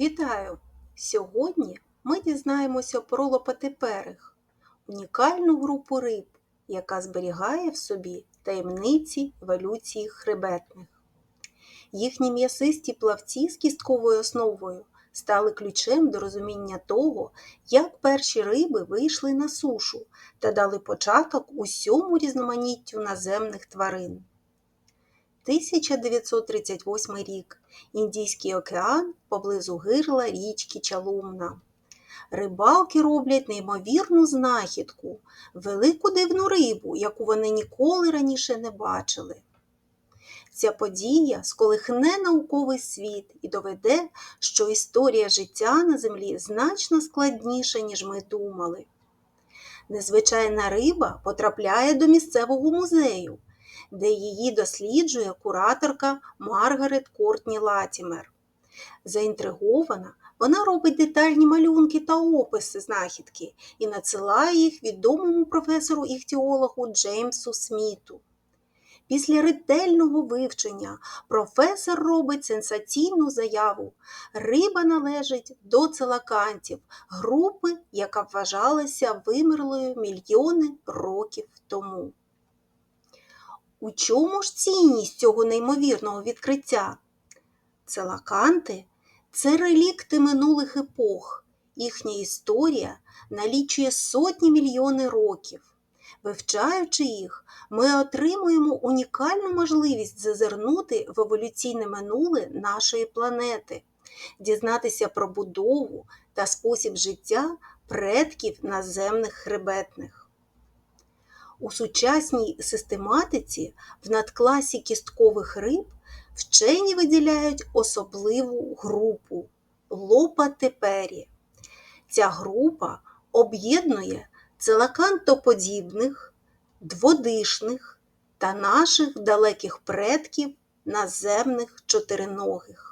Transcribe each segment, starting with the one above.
Вітаю! Сьогодні ми дізнаємося про лопатиперих – унікальну групу риб, яка зберігає в собі таємниці еволюції хребетних. Їхні м'ясисті плавці з кістковою основою стали ключем до розуміння того, як перші риби вийшли на сушу та дали початок усьому різноманіттю наземних тварин. 1938 рік. Індійський океан поблизу гирла річки Чалумна. Рибалки роблять неймовірну знахідку, велику дивну рибу, яку вони ніколи раніше не бачили. Ця подія сколихне науковий світ і доведе, що історія життя на землі значно складніша, ніж ми думали. Незвичайна риба потрапляє до місцевого музею, де її досліджує кураторка Маргарет Кортні Латімер. Заінтригована, вона робить детальні малюнки та описи знахідки і надсилає їх відомому професору іхтіологу Джеймсу Сміту. Після ретельного вивчення професор робить сенсаційну заяву. Риба належить до целакантів, групи, яка вважалася вимерлою мільйони років тому. У чому ж цінність цього неймовірного відкриття? Целаканти це релікти минулих епох. Їхня історія налічує сотні мільйони років. Вивчаючи їх, ми отримуємо унікальну можливість зазирнути в еволюційне минуле нашої планети, дізнатися про будову та спосіб життя предків наземних хребетних. У сучасній систематиці в надкласі кісткових риб вчені виділяють особливу групу лопатепері. Ця група об'єднує целакантоподібних, дводишних та наших далеких предків наземних чотириногих.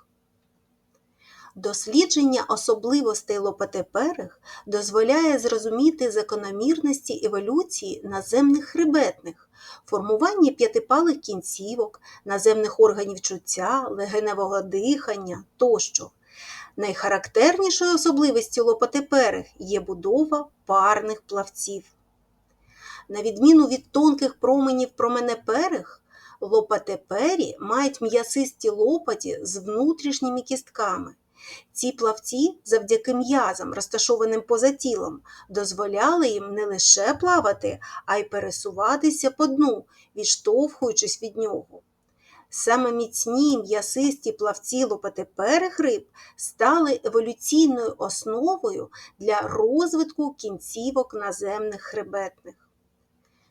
Дослідження особливостей лопатеперих дозволяє зрозуміти закономірності еволюції наземних хребетних, формування п'ятипалих кінцівок, наземних органів чуття, легеневого дихання тощо. Найхарактернішою особливістю лопатеперих є будова парних плавців. На відміну від тонких променів променеперих, лопатепері мають м'ясисті лопаті з внутрішніми кістками. Ці плавці, завдяки м'язам, розташованим поза тілом, дозволяли їм не лише плавати, а й пересуватися по дну, відштовхуючись від нього. Саме міцні м'ясисті плавці лопатеперих риб стали еволюційною основою для розвитку кінцівок наземних хребетних.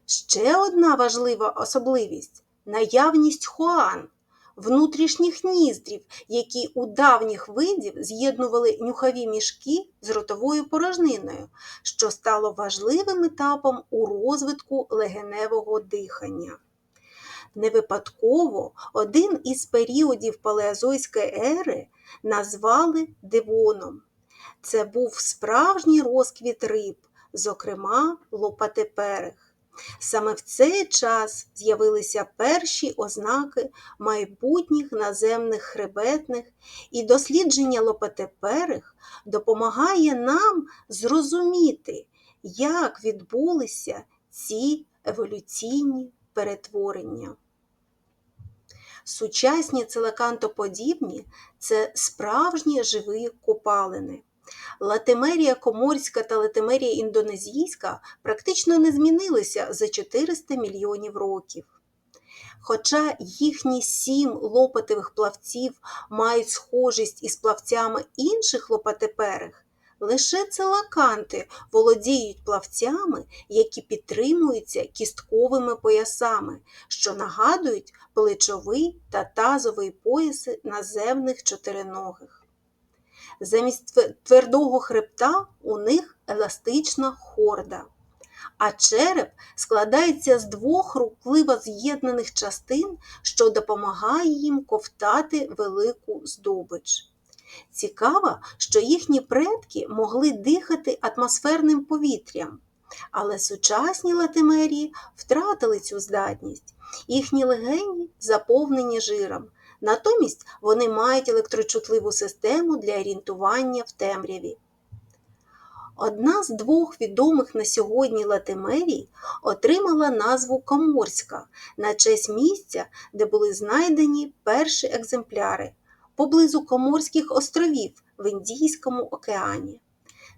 Ще одна важлива особливість наявність хоан, внутрішніх ніздрів, які у давніх видів з'єднували нюхові мішки з ротовою порожниною, що стало важливим етапом у розвитку легеневого дихання. Не випадково один із періодів палеозойської ери назвали дивоном. Це був справжній розквіт риб, зокрема лопатеперих. Саме в цей час з'явилися перші ознаки майбутніх наземних хребетних, і дослідження лопатеперих допомагає нам зрозуміти, як відбулися ці еволюційні перетворення. Сучасні целекантоподібні це справжні живі копалини. Латимерія коморська та латимерія індонезійська практично не змінилися за 400 мільйонів років. Хоча їхні сім лопатевих плавців мають схожість із плавцями інших лопатеперих, лише целаканти володіють плавцями, які підтримуються кістковими поясами, що нагадують плечовий та тазовий пояси наземних чотириногих. Замість твердого хребта у них еластична хорда, а череп складається з двох рухливо з'єднаних частин, що допомагає їм ковтати велику здобич. Цікаво, що їхні предки могли дихати атмосферним повітрям, але сучасні латимерії втратили цю здатність. Їхні легені заповнені жиром, Натомість вони мають електрочутливу систему для орієнтування в темряві. Одна з двох відомих на сьогодні латимерій отримала назву Коморська на честь місця, де були знайдені перші екземпляри поблизу Коморських островів в Індійському океані.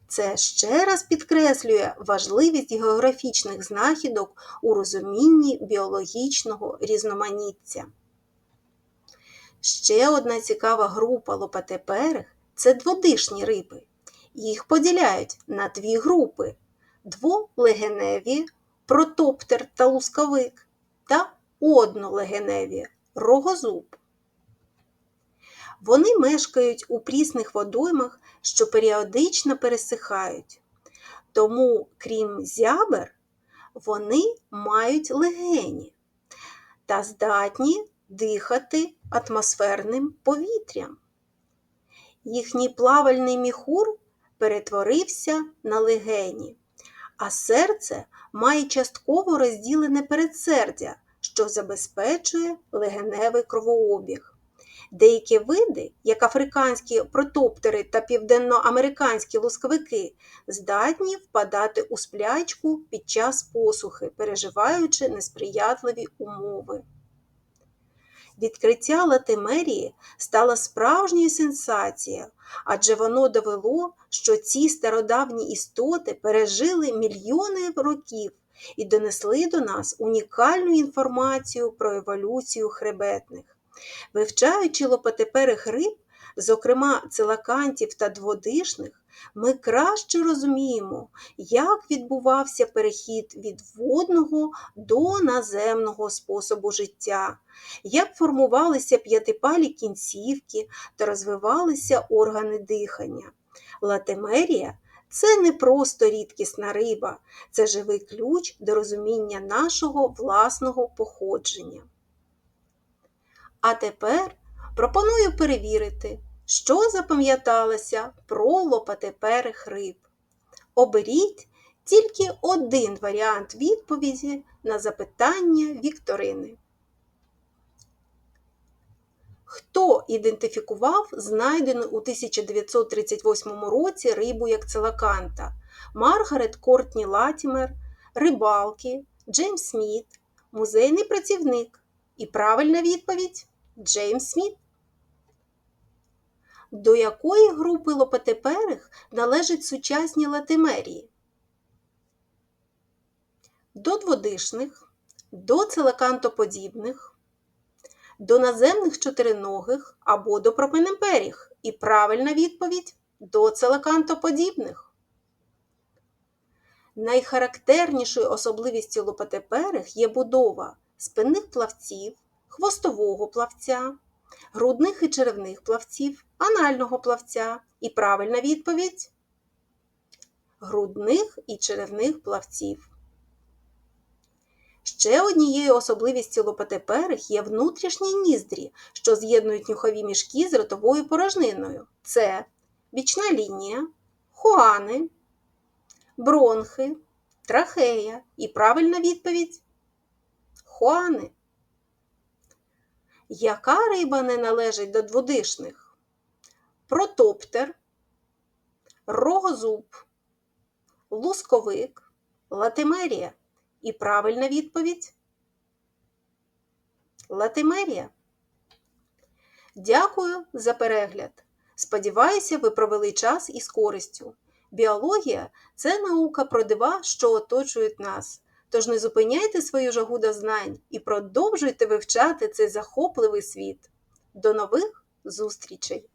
Це ще раз підкреслює важливість географічних знахідок у розумінні біологічного різноманіття. Ще одна цікава група лопатеперих це дводишні риби. Їх поділяють на дві групи: дволегеневі протоптер та лускавик та однолегеневі рогозуб. Вони мешкають у прісних водоймах, що періодично пересихають. Тому, крім зябер, вони мають легені та здатні дихати атмосферним повітрям. Їхній плавальний міхур перетворився на легені, а серце має частково розділене передсердя, що забезпечує легеневий кровообіг. Деякі види, як африканські протоптери та південноамериканські лусковики, здатні впадати у сплячку під час посухи, переживаючи несприятливі умови. Відкриття латимерії стало справжньою сенсацією, адже воно довело, що ці стародавні істоти пережили мільйони років і донесли до нас унікальну інформацію про еволюцію хребетних. Вивчаючи лопотеперих риб, зокрема целакантів та дводишних, ми краще розуміємо, як відбувався перехід від водного до наземного способу життя, як формувалися п'ятипалі кінцівки та розвивалися органи дихання. Латимерія це не просто рідкісна риба, це живий ключ до розуміння нашого власного походження. А тепер пропоную перевірити, що запам'яталося про лопатеперих риб. Оберіть тільки один варіант відповіді на запитання Вікторини. Хто ідентифікував знайдену у 1938 році рибу як целаканта? Маргарет Кортні Латімер, рибалки, Джеймс Сміт, музейний працівник. І правильна відповідь Джеймс Сміт. До якої групи лопатеперих належать сучасні латимерії? До дводишних, до целакантоподібних, до наземних чотириногих або до пропенемперіх. І правильна відповідь до целакантоподібних. Найхарактернішою особливістю лопатеперих є будова спинних плавців, хвостового плавця, грудних і черевних плавців, анального плавця. І правильна відповідь грудних і черевних плавців. Ще однією особливістю лопатеперих є внутрішні ніздрі, що з'єднують нюхові мішки з ротовою порожниною. Це бічна лінія, хуани, бронхи, трахея. І правильна відповідь хуани. Яка риба не належить до дводишних? Протоптер, рогозуб, лусковик, латимерія. І правильна відповідь Латимерія. Дякую за перегляд. Сподіваюся, ви провели час із користю. Біологія це наука про дива, що оточують нас. Тож не зупиняйте свою жагу до знань і продовжуйте вивчати цей захопливий світ. До нових зустрічей!